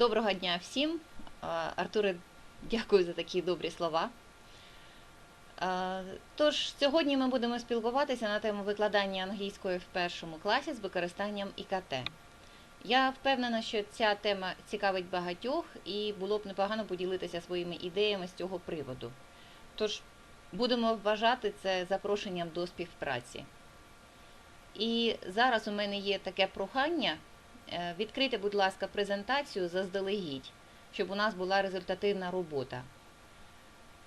Доброго дня всім. Артуре, дякую за такі добрі слова. Тож, сьогодні ми будемо спілкуватися на тему викладання англійської в першому класі з використанням ІКТ. Я впевнена, що ця тема цікавить багатьох і було б непогано поділитися своїми ідеями з цього приводу. Тож, будемо вважати це запрошенням до співпраці. І зараз у мене є таке прохання. Е, Відкрийте, будь ласка, презентацію заздалегідь, щоб у нас була результативна робота.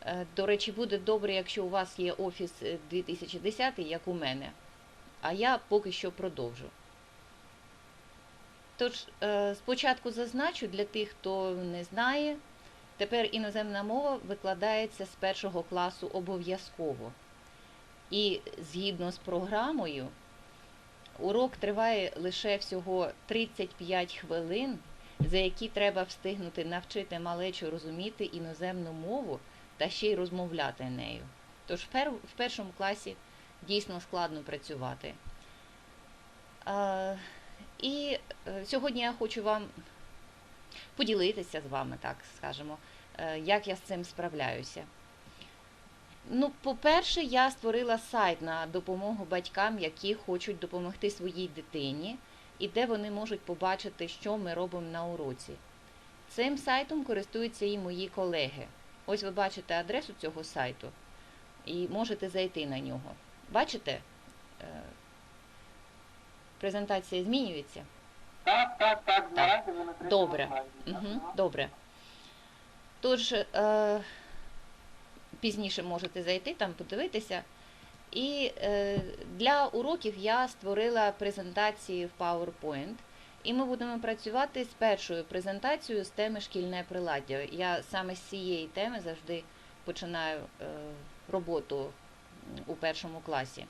Е, До речі, буде добре, якщо у вас є офіс е, 2010, як у мене. А я поки що продовжу. Тож, е, спочатку зазначу для тих, хто не знає, тепер іноземна мова викладається з першого класу обов'язково. І згідно з програмою, Урок триває лише всього 35 хвилин, за які треба встигнути навчити малечу розуміти іноземну мову та ще й розмовляти нею. Тож в першому класі дійсно складно працювати. І е, сьогодні я хочу вам поділитися з вами, так скажемо, е, як я з цим справляюся. Ну, по-перше, я створила сайт на допомогу батькам, які хочуть допомогти своїй дитині, і де вони можуть побачити, що ми робимо на уроці. Цим сайтом користуються і мої колеги. Ось ви бачите адресу цього сайту і можете зайти на нього. Бачите? Е, Презентація змінюється. Так, так, так, Добре. Угу, добре. Тож, е, пізніше можете зайти, там подивитися. І е, для уроків я створила презентації в PowerPoint. І ми будемо працювати з першою презентацією з теми шкільне приладдя. Я саме з цієї теми завжди починаю е, роботу у першому класі.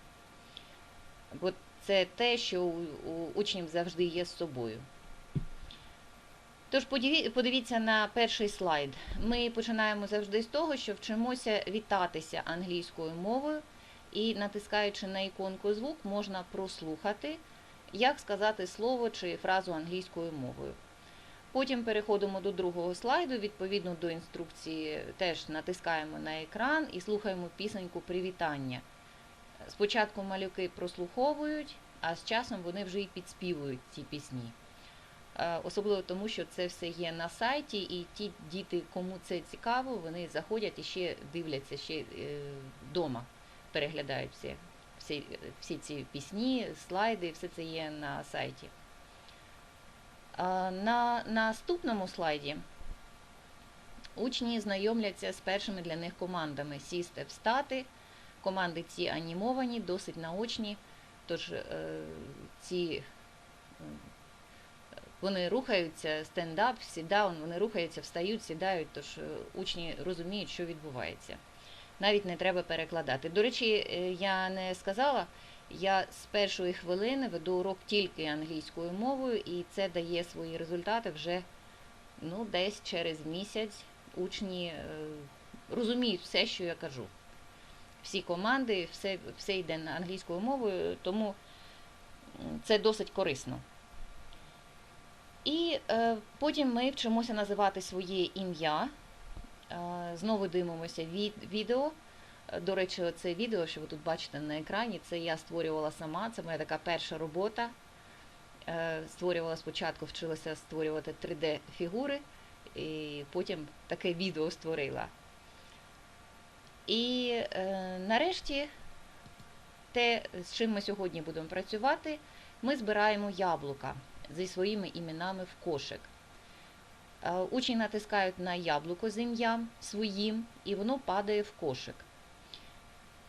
Бо це те, що у, у учнів завжди є з собою. Тож подивіться на перший слайд. Ми починаємо завжди з того, що вчимося вітатися англійською мовою, і натискаючи на іконку звук, можна прослухати, як сказати слово чи фразу англійською мовою. Потім переходимо до другого слайду, відповідно до інструкції, теж натискаємо на екран і слухаємо пісеньку привітання. Спочатку малюки прослуховують, а з часом вони вже і підспівують ці пісні. Е, Особливо тому, що це все є на сайті, і ті діти, кому це цікаво, вони заходять і ще дивляться ще вдома, переглядають всі, всі, всі ці пісні, слайди, все це є на сайті. На наступному слайді учні знайомляться з першими для них командами сісти, встати. Команди ці анімовані, досить наочні, тож е, ці е, вони рухаються, стендап, сідаун, вони рухаються, встають, сідають, тож е, учні розуміють, що відбувається. Навіть не треба перекладати. До речі, е, я не сказала, я з першої хвилини веду урок тільки англійською мовою, і це дає свої результати вже ну, десь через місяць учні е, розуміють все, що я кажу. Всі команди, все, все йде англійською мовою, тому це досить корисно. І е, потім ми вчимося називати своє ім'я. Е, знову дивимося від, відео. Е, До речі, це відео, що ви тут бачите на екрані, це я створювала сама, це моя така перша робота. Е, створювала спочатку, вчилася створювати 3D-фігури, і потім таке відео створила. І е, нарешті те, з чим ми сьогодні будемо працювати, ми збираємо яблука зі своїми іменами в кошик. Е, Учні натискають на яблуко з ім'ям своїм, і воно падає в кошик.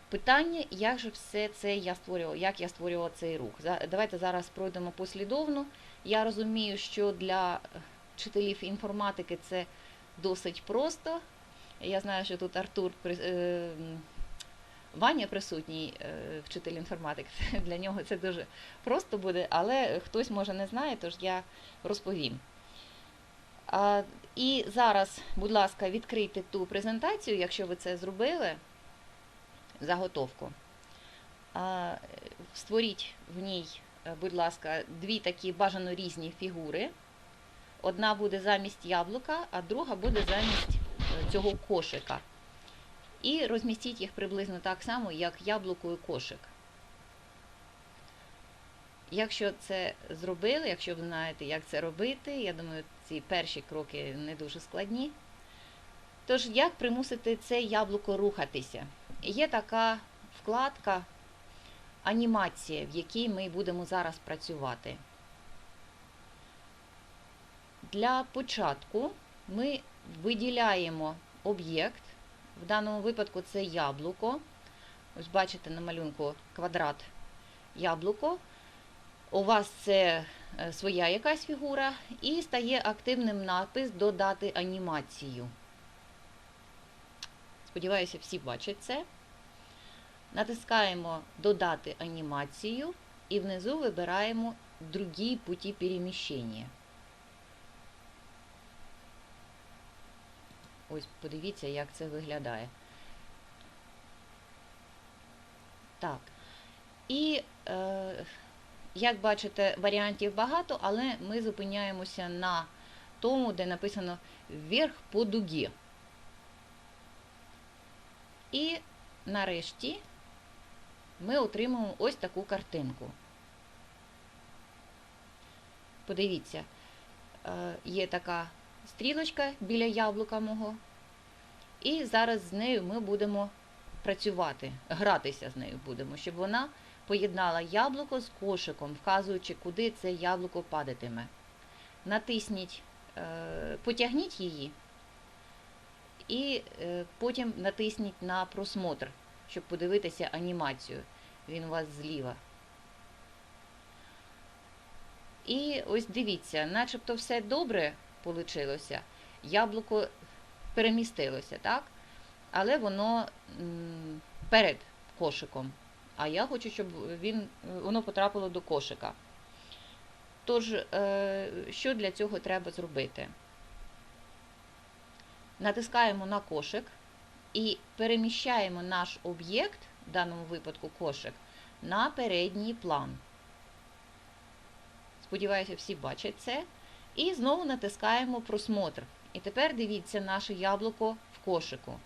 Питання, як же все це я створювала, як я створювала цей рух. Давайте зараз пройдемо послідовно. Я розумію, що для вчителів інформатики це досить просто. Я знаю, що тут Артур е, Ваня присутній, е, вчитель інформатики. Для нього це дуже просто буде, але хтось може не знає, тож я розповім. І зараз, будь ласка, відкрийте ту презентацію, якщо ви це зробили, заготовку. Створіть в ній, е, будь ласка, дві такі бажано різні фігури. одна буде замість яблука, а друга буде замість е, цього кошика. І розмістіть їх приблизно так само, як яблуко і кошик. Якщо це зробили, якщо ви знаєте, як це робити, я думаю, ці перші кроки не дуже складні. Тож, як примусити це яблуко рухатися? Є така вкладка анімація, в якій ми будемо зараз працювати. Для початку ми виділяємо об'єкт. В даному випадку це яблуко. Ось бачите на малюнку квадрат яблуко. У вас це е, своя якась фігура, і стає активним напис Додати анімацію. Сподіваюся, всі бачать це. Натискаємо Додати анімацію і внизу вибираємо Другі путі переміщення. Ось подивіться, як це виглядає. Так. І, е, як бачите, варіантів багато, але ми зупиняємося на тому, де написано вверх по дугі. І нарешті ми отримуємо ось таку картинку. Подивіться, е, є така стрілочка біля яблука мого. І зараз з нею ми будемо працювати, гратися з нею будемо, щоб вона поєднала яблуко з кошиком, вказуючи, куди це яблуко падатиме. Натисніть, е, потягніть її і е, потім натисніть на просмотр, щоб подивитися анімацію. Він у вас зліва. І ось дивіться, начебто все добре получилося. Яблуко перемістилося, так? Але воно перед кошиком. А я хочу, щоб він, воно потрапило до кошика. Тож, е, що для цього треба зробити? Натискаємо на кошик і переміщаємо наш об'єкт, в даному випадку кошик, на передній план. Сподіваюся, всі бачать це. І знову натискаємо просмотр. І тепер дивіться наше яблуко в кошику.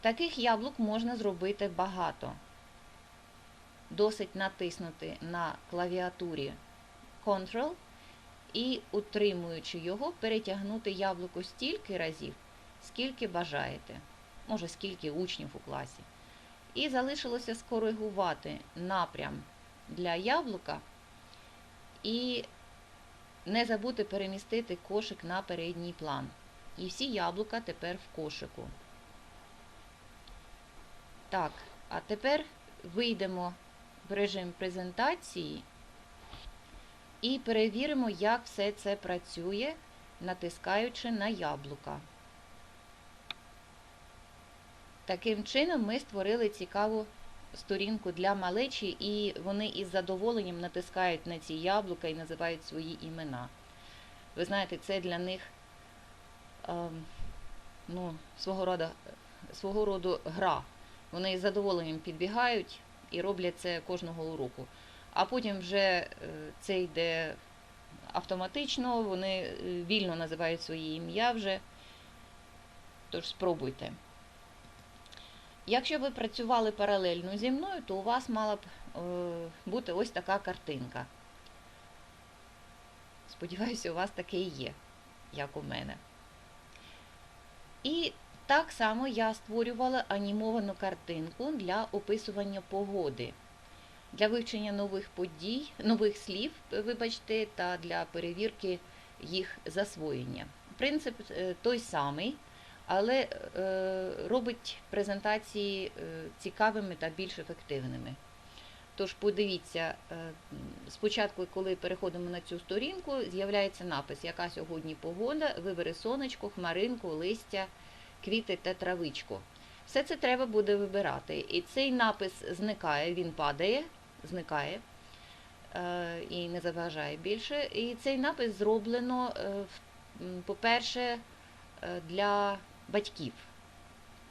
Таких яблук можна зробити багато. Досить натиснути на клавіатурі Ctrl і, утримуючи його, перетягнути яблуко стільки разів, скільки бажаєте. Може, скільки учнів у класі. І залишилося скоригувати напрям для яблука і не забути перемістити кошик на передній план. І всі яблука тепер в кошику. Так, а тепер вийдемо в режим презентації і перевіримо, як все це працює, натискаючи на яблука. Таким чином ми створили цікаву сторінку для малечі, і вони із задоволенням натискають на ці яблука і називають свої імена. Ви знаєте, це для них ем, ну, свого роду, свого роду гра. Вони із задоволенням підбігають і роблять це кожного уроку. А потім вже е, це йде автоматично, вони е, вільно називають свої ім'я вже. Тож спробуйте. Якщо ви працювали паралельно зі мною, то у вас мала б е, бути ось така картинка. Сподіваюся, у вас таке є, як у мене. І так само я створювала анімовану картинку для описування погоди, для вивчення нових подій, нових слів, вибачте, та для перевірки їх засвоєння. Принцип е, той самий але е, робить презентації е, цікавими та більш ефективними. Тож подивіться, е, спочатку, коли переходимо на цю сторінку, з'являється напис, яка сьогодні погода, вибери сонечко, хмаринку, листя, квіти та травичку. Все це треба буде вибирати. І цей напис зникає, він падає, зникає і не заважає більше. І цей напис зроблено, по-перше, для батьків,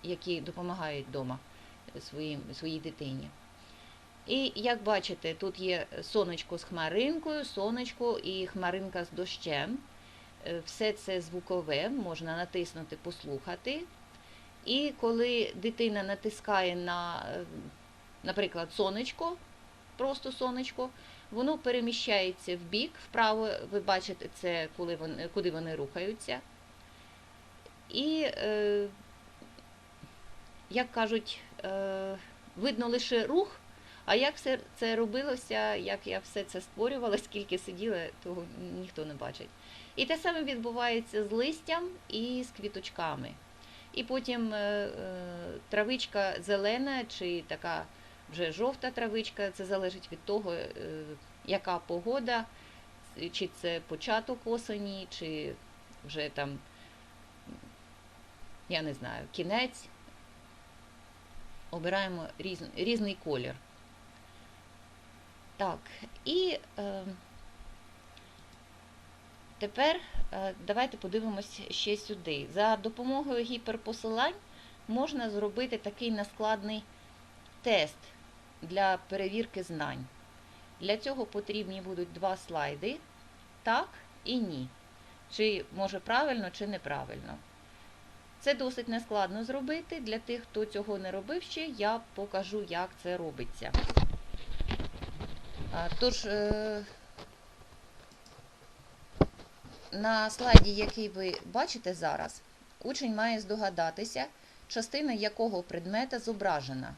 які допомагають вдома своїм, своїй дитині. І як бачите, тут є сонечко з хмаринкою, сонечко і хмаринка з дощем. Е, Все це звукове, можна натиснути, послухати. І коли дитина натискає на, е, наприклад, сонечко, просто сонечко, воно переміщається в бік, вправо, ви бачите це, коли вони, куди вони рухаються. І, е, як кажуть, е, видно лише рух, а як все це робилося, як я все це створювала, скільки сиділа, того ніхто не бачить. І те саме відбувається з листям і з квіточками. І потім е, травичка зелена чи така вже жовта травичка, це залежить від того, яка погода, чи це початок осені, чи вже там, я не знаю, кінець. Обираємо різ, різний колір. Так, і е, тепер е, давайте подивимось ще сюди. За допомогою гіперпосилань можна зробити такий нескладний тест для перевірки знань. Для цього потрібні будуть два слайди так і ні. Чи може правильно, чи неправильно. Це досить нескладно зробити. Для тих, хто цього не робив ще, я покажу, як це робиться. Тож, е, на слайді, який ви бачите зараз, учень має здогадатися, частина якого предмета зображена,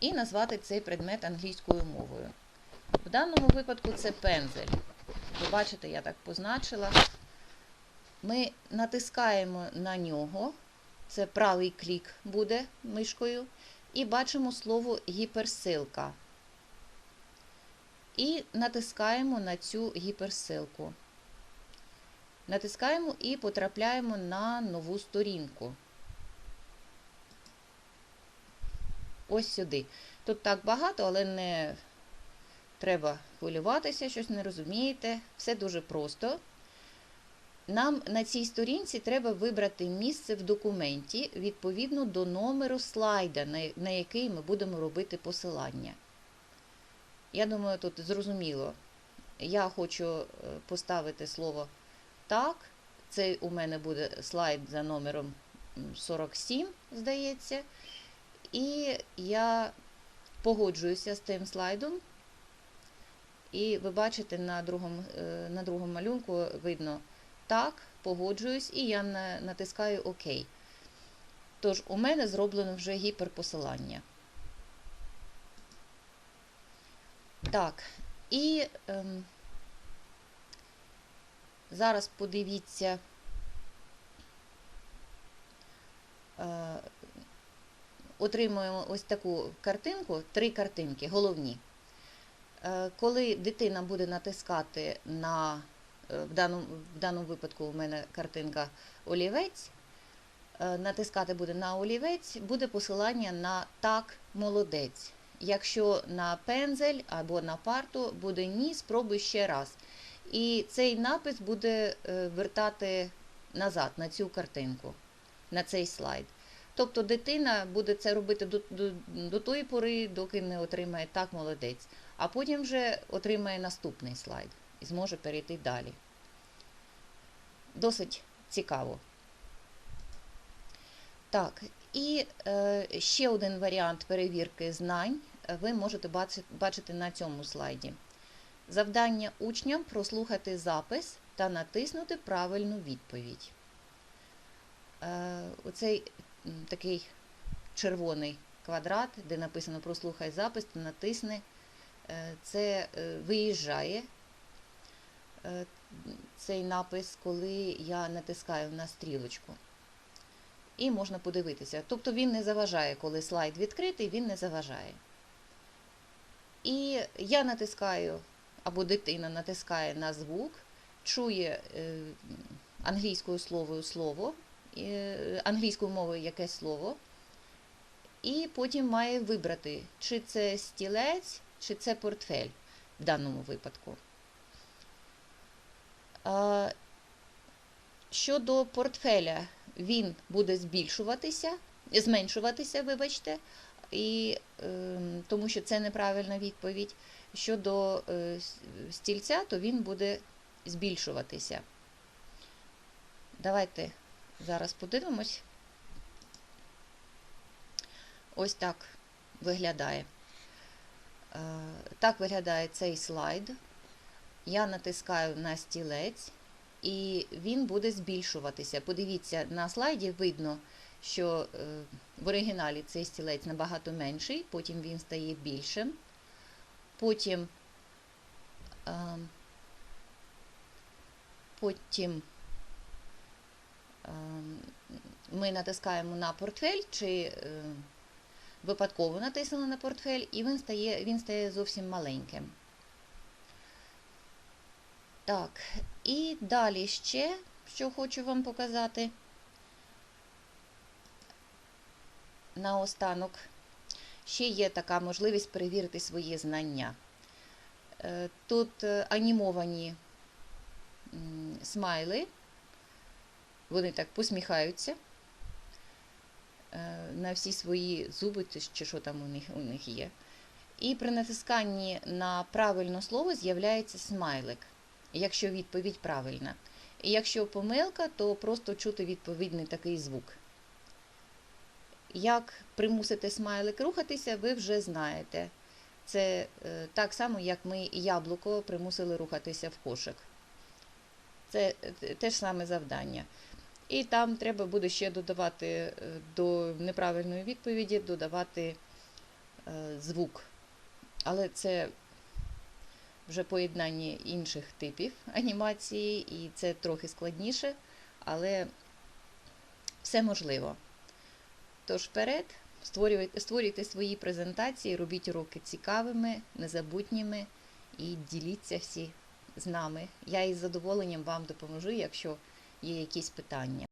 і назвати цей предмет англійською мовою. В даному випадку це пензель. Ви бачите, я так позначила. Ми натискаємо на нього, це правий клік буде мишкою, і бачимо слово гіперсилка. І натискаємо на цю гіперсилку. Натискаємо і потрапляємо на нову сторінку. Ось сюди. Тут так багато, але не треба хвилюватися, щось не розумієте. Все дуже просто. Нам на цій сторінці треба вибрати місце в документі відповідно до номеру слайда, на- який ми будемо робити посилання. Я думаю, тут зрозуміло. Я хочу е, поставити слово так. Це у мене буде слайд за номером 47, здається. І я погоджуюся з тим слайдом. І ви бачите на другому, е, на другому малюнку видно так, погоджуюсь, і я натискаю ОК. Тож, у мене зроблено вже гіперпосилання. Так, і ем, зараз подивіться. Е, отримуємо ось таку картинку, три картинки, головні. Е, Коли дитина буде натискати на, в даному, в даному випадку у мене картинка олівець, е, натискати буде на олівець, буде посилання на так, молодець. Якщо на пензель або на парту буде ні, спробуй ще раз. І цей напис буде е, вертати назад на цю картинку, на цей слайд. Тобто дитина буде це робити до, до, до тої пори, доки не отримає так молодець, а потім вже отримає наступний слайд і зможе перейти далі. Досить цікаво. Так, і е, ще один варіант перевірки знань е, ви можете бачити на цьому слайді. Завдання учням прослухати запис та натиснути правильну відповідь. Е, Оцей такий червоний квадрат, де написано прослухай запис та натисни, е, це е, виїжджає цей напис, коли я натискаю на стрілочку. І можна подивитися. Тобто він не заважає, коли слайд відкритий, він не заважає. І я натискаю, або дитина натискає на звук, чує е, англійською словою слово, е, англійською мовою якесь слово, і потім має вибрати, чи це стілець, чи це портфель в даному випадку. Щодо портфеля, він буде збільшуватися, зменшуватися, вибачте, і, ем, тому що це неправильна відповідь. Щодо е, стільця, то він буде збільшуватися. Давайте зараз подивимось. Ось так виглядає. Е, Так виглядає цей слайд. Я натискаю на стілець, і він буде збільшуватися. Подивіться, на слайді видно, що е, в оригіналі цей стілець набагато менший, потім він стає більшим. Потім, е, потім е, ми натискаємо на портфель, чи випадково натиснули на портфель, і він стає, він стає зовсім маленьким. Так, і далі ще, що хочу вам показати. Наостанок, ще є така можливість перевірити свої знання. Е, Тут е, анімовані смайли, вони так посміхаються е, на всі свої зуби, чи- що там у них, у них є. І при натисканні на правильне слово з'являється смайлик, якщо відповідь правильна. І якщо помилка, то просто чути відповідний такий звук. Як примусити смайлик рухатися, ви вже знаєте. Це е, так само, як ми яблуко примусили рухатися в кошик. Це е, те ж саме завдання. І там треба буде ще додавати е, до неправильної відповіді, додавати звук. Але це вже поєднання інших типів анімації, і це трохи складніше, але все можливо. Тож вперед, створюйте, створюйте свої презентації, робіть уроки цікавими, незабутніми і діліться всі з нами. Я із задоволенням вам допоможу, якщо є якісь питання.